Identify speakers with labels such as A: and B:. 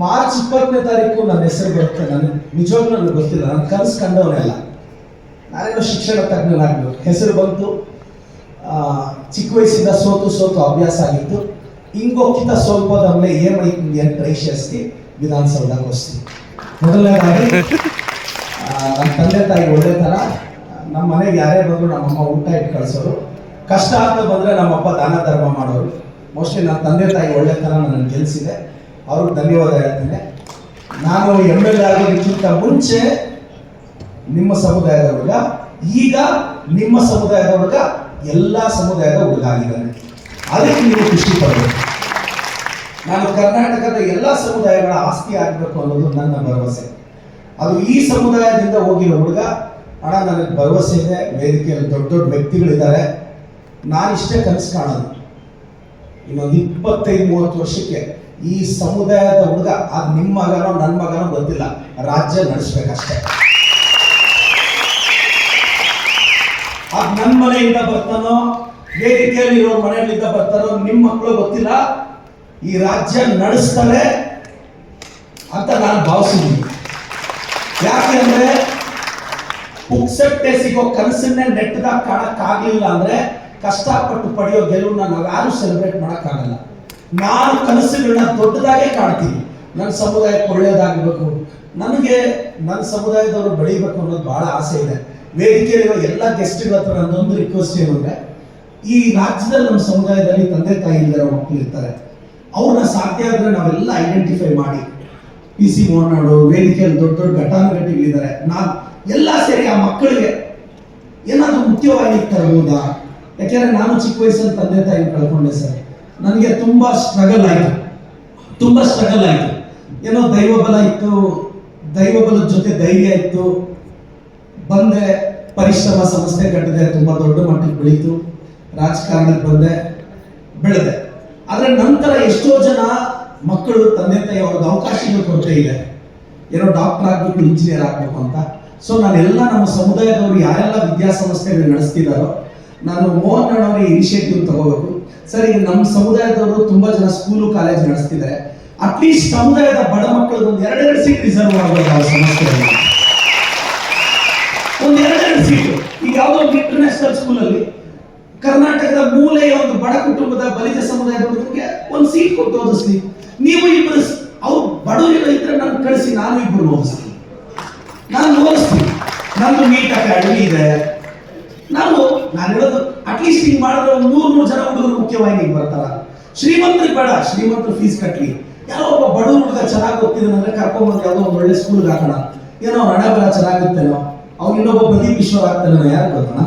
A: March ಇಪ್ಪತ್ತನೇ ತಾರೀಕು ನನ್ನ ಹೆಸರು ಬರುತ್ತೆ. ನನಗೆ ನಿಜವಾಗ್ಲೂ ನನಗೆ ಗೊತ್ತಿಲ್ಲ. ನನ್ನ ಕನಸು ಕಂಡವನೆಲ್ಲ ನಾನೇನೋ ಶಿಕ್ಷಣ ತಜ್ಞನಾಗ್ಬೇಕು ಹೆಸರು ಬಂತು. ಚಿಕ್ಕ ವಯಸ್ಸಿಂದ ಸೋತು ಸೋತು ಅಭ್ಯಾಸ ಆಗಿತ್ತು. ಇಂಗೊಕ್ಕಿತ ಸ್ವಲ್ಪದಲ್ಲೇ ಏನಾಯ್ತು ಏನು ಪ್ರೈಶಸ್ತಿ ವಿಧಾನಸೌಧಕ್ಕೋಸ್ತಿ ಮೊದಲನೇದಾಗಿ ನನ್ನ ತಂದೆ ತಾಯಿ ಒಳ್ಳೆತನ ನಮ್ಮ ಮನೆಗೆ ಯಾರೇ ಬಂದ್ರು ನಮ್ಮಮ್ಮ ಊಟ ಇಟ್ಟು ಕಳಿಸೋರು. ಕಷ್ಟ ಆಗ್ತಾ ಬಂದ್ರೆ ನಮ್ಮಪ್ಪ ದಾನ ಧರ್ಮ ಮಾಡೋರು. ಮೋಸ್ಟ್ಲಿ ನನ್ನ ತಂದೆ ತಾಯಿ ಒಳ್ಳೆತನ ನನ್ನ ಗೆಲ್ಸಿದೆ. ಅವ್ರಿಗೆ ಧನ್ಯವಾದ ಹೇಳ್ತೇನೆ. ನಾನು ಎಂ ಎಲ್ ಎ ಮುಂಚೆ ನಿಮ್ಮ ಸಮುದಾಯದ ಹುಡುಗ, ಈಗ ನಿಮ್ಮ ಸಮುದಾಯದ ಹುಡುಗ, ಎಲ್ಲ ಸಮುದಾಯದ ಹುಡುಗ ಆಗಿದ್ದಾನೆ. ಅದಕ್ಕೆ ನೀವು ಖುಷಿ ಪಡಬೇಕು. ನಾನು ಕರ್ನಾಟಕದ ಎಲ್ಲ ಸಮುದಾಯಗಳ ಆಸ್ತಿ ಆಗಬೇಕು ಅನ್ನೋದು ನನ್ನ ಭರವಸೆ. ಅದು ಈ ಸಮುದಾಯದಿಂದ ಹೋಗಿರೋ ಹುಡುಗ ಹಣ ನನಗೆ ಭರವಸೆ ಇದೆ, ವೇದಿಕೆಯಲ್ಲಿ ದೊಡ್ಡ ದೊಡ್ಡ ವ್ಯಕ್ತಿಗಳಿದ್ದಾರೆ. ನಾನಿಷ್ಟೇ ಕನಸು ಕಾಣೋದು. ಇನ್ನೊಂದು ಇಪ್ಪತ್ತೈದು, ಮೂವತ್ತು ವರ್ಷಕ್ಕೆ ಈ ಸಮುದಾಯದ ಹುಡುಗ ಅದು ನಿಮ್ಮ ಮಗನೋ ನನ್ನ ಮಗನೋ ಗೊತ್ತಿಲ್ಲ. ರಾಜ್ಯ ನಡೆಸ್ಬೇಕಷ್ಟೇ. ಅದ್ ನನ್ನ ಮನೆಯಿಂದ ಬರ್ತಾನೋ ವೇದಿಕೆಯಲ್ಲಿ ಇರೋ ಮನೆಯಲ್ಲಿಂದ ಬರ್ತಾನೋ ನಿಮ್ಮ ಮಕ್ಕಳು ಗೊತ್ತಿಲ್ಲ. ಈ ರಾಜ್ಯ ನಡೆಸ್ತಾರೆ ಅಂತ ನಾನು ಭಾವಿಸಿದ್ದೀನಿ ಯಾಕೆಂದ್ರೆ ಪುಕ್ಸಟ್ಟೆ ಸಿಗೋ ಕನಸನ್ನೇ ನೆಟ್ಟದಾಗ ಕಾಣಕ್ಕಾಗ್ಲಿಲ್ಲ ಅಂದ್ರೆ ಕಷ್ಟಪಟ್ಟು ಪಡೆಯೋ ಗೆಲುವನ್ನ ನಾವ್ಯಾರು ಸೆಲೆಬ್ರೇಟ್ ಮಾಡೋಕ್ಕಾಗಲ್ಲ. ನಾನು ಕನಸುಗಳನ್ನ ದೊಡ್ಡದಾಗೆ ಕಾಣ್ತೀನಿ. ನನ್ನ ಸಮುದಾಯಕ್ಕೆ ಒಳ್ಳೆಯದಾಗಬೇಕು ನನಗೆ ನನ್ನ ಸಮುದಾಯದವರು ಬೆಳಿಬೇಕು ಅನ್ನೋದು ಬಹಳ ಆಸೆ ಇದೆ. ವೇದಿಕೆಯಲ್ಲಿರೋ ಎಲ್ಲ ಗೆಸ್ಟ್ಗಳ ಹತ್ರ ನನ್ನೊಂದು ರಿಕ್ವೆಸ್ಟ್ ಏನಂದ್ರೆ ಈ ರಾಜ್ಯದಲ್ಲಿ ನಮ್ಮ ಸಮುದಾಯದಲ್ಲಿ ತಂದೆ ತಾಯಿ ಇಲ್ಲದಿರೋ ಮಕ್ಕಳು ಇರ್ತಾರೆ. ಅವ್ರನ್ನ ಸಾಧ್ಯ ಆದರೆ ನಾವೆಲ್ಲ ಐಡೆಂಟಿಫೈ ಮಾಡಿ. ಪಿ ಸಿ ಮೋಹನಾಡು ವೇದಿಕೆಯಲ್ಲಿ ದೊಡ್ಡ ದೊಡ್ಡ ಘಟಾನುಘಟಿಗಳಿದ್ದಾರೆ. ನಾನು ಎಲ್ಲ ಸೇರಿ ಆ ಮಕ್ಕಳಿಗೆ ಏನಾದರೂ ಮುಖ್ಯವಾಗಿ ತರಬಹುದಾ ಯಾಕೆಂದ್ರೆ ನಾನು ಚಿಕ್ಕ ವಯಸ್ಸಲ್ಲಿ ತಂದೆ ತಾಯಿ ಕಳ್ಕೊಂಡೆ ಸರ್. ನನಗೆ ತುಂಬಾ ಸ್ಟ್ರಗಲ್ ಆಯಿತು. ತುಂಬಾ ಸ್ಟ್ರಗಲ್ ಆಯಿತು. ಏನೋ ದೈವಬಲ ಇತ್ತು ದೈವಬಲದ ಜೊತೆ ಧೈರ್ಯ ಇತ್ತು. ಬಂದೆ, ಪರಿಶ್ರಮ, ಸಂಸ್ಥೆ ಕಟ್ಟಿದೆ, ತುಂಬಾ ದೊಡ್ಡ ಮಟ್ಟಕ್ಕೆ ಬೆಳೀತು. ರಾಜಕಾರಣಕ್ಕೆ ಬಂದೆ, ಬೆಳೆದೆ. ಆದರೆ ನಂತರ ಎಷ್ಟೋ ಜನ ಮಕ್ಕಳು, ತಂದೆ ತಾಯಿ ಅವ್ರದ್ದು ಅವಕಾಶಗಳು ಕೊರತೆ ಇದೆ. ಏನೋ ಡಾಕ್ಟರ್ ಆಗಬೇಕು ಇಂಜಿನಿಯರ್ ಆಗಬೇಕು ಅಂತ. ಸೊ ನಾನೆಲ್ಲ ನಮ್ಮ ಸಮುದಾಯದವರು ಯಾರೆಲ್ಲ ವಿದ್ಯಾಸಂಸ್ಥೆಗಳು ನಡೆಸ್ತಿದಾರೋ ನಾನು ಮೋಹನ್ ಅವರ ಇನಿಷಿಯೇಟಿವ್ ತಗೋಬೇಕು. ಸರ್, ಈಗ ನಮ್ಮ ಸಮುದಾಯದವರು ತುಂಬಾ ಜನ ಸ್ಕೂಲು ಕಾಲೇಜ್ ನಡೆಸ್ತಿದ್ದಾರೆ. ಅಟ್ಲೀಸ್ಟ್ ಸಮುದಾಯದ ಬಡ ಮಕ್ಕಳಿಗೆ ಒಂದು ಎರಡೆರಡು ಸೀಟ್ ರಿಸರ್ವ್ ಮಾಡಬೇಕು ಆ ಒಂದು ಎರಡೆರಡು ಸೀಟು ಈಗ ಯಾವುದೋ ಒಂದು ಇಂಟರ್ನ್ಯಾಷನಲ್ ಸ್ಕೂಲಲ್ಲಿ ಕರ್ನಾಟಕದ ಮೂಲೆಯ ಒಂದು ಬಡ ಕುಟುಂಬದ ಬಲಿಜ ಸಮುದಾಯದ ಹುಡುಗರಿಗೆ ಒಂದು ಸೀಟ್ ಕೊಟ್ಟು ಓದಿಸ್ಲಿ. ನೀವು ಇಬ್ಬರು ಅವ್ರು ಬಡವರಿಗೆ ಇದ್ರೆ ನಾನು ಕಳಿಸಿ, ನಾನು ಇಬ್ಬರು ಓದಿಸ್ತೀನಿ. ನಾನು ಓದಿಸ್ತೀನಿ. ನಂದು ನೀಟ್ ಅಕಾಡೆಮಿ ಇದೆ. ನಾನು ಹೇಳೋದು ಅಟ್ಲೀಸ್ಟ್ ಹಿಂಗ್ ಮಾಡಿದ್ರೆ ಒಂದು ನೂರು ನೂರು ಜನ ಹುಡುಗರು ಮುಖ್ಯವಾಗಿ ಬರ್ತಾರ. ಶ್ರೀಮಂತರಿಗೆ ಬೇಡ, ಶ್ರೀಮಂತರು ಫೀಸ್ ಕಟ್ಲಿ. ಯಾರೋ ಒಬ್ಬ ಬಡವ ಹುಡುಗ ಚೆನ್ನಾಗಿ ಓದ್ತಿದ್ದಾನಂದ್ರೆ ಕರ್ಕೊಂಡ್ಬಂದು ಯಾವುದೋ ಒಂದು ಒಳ್ಳೆ ಸ್ಕೂಲ್ಗೆ ಹಾಕೋಣ. ಏನೋ ಹಣ ಬರ ಚೆನ್ನಾಗುತ್ತೇನೋ ಅವ್ನು ಇನ್ನೊಬ್ಬ ಪ್ರದೀಪ್ ಆಗ್ತಾನೇನೋ ಯಾರು ಗೊತ್ತಣ್ಣ?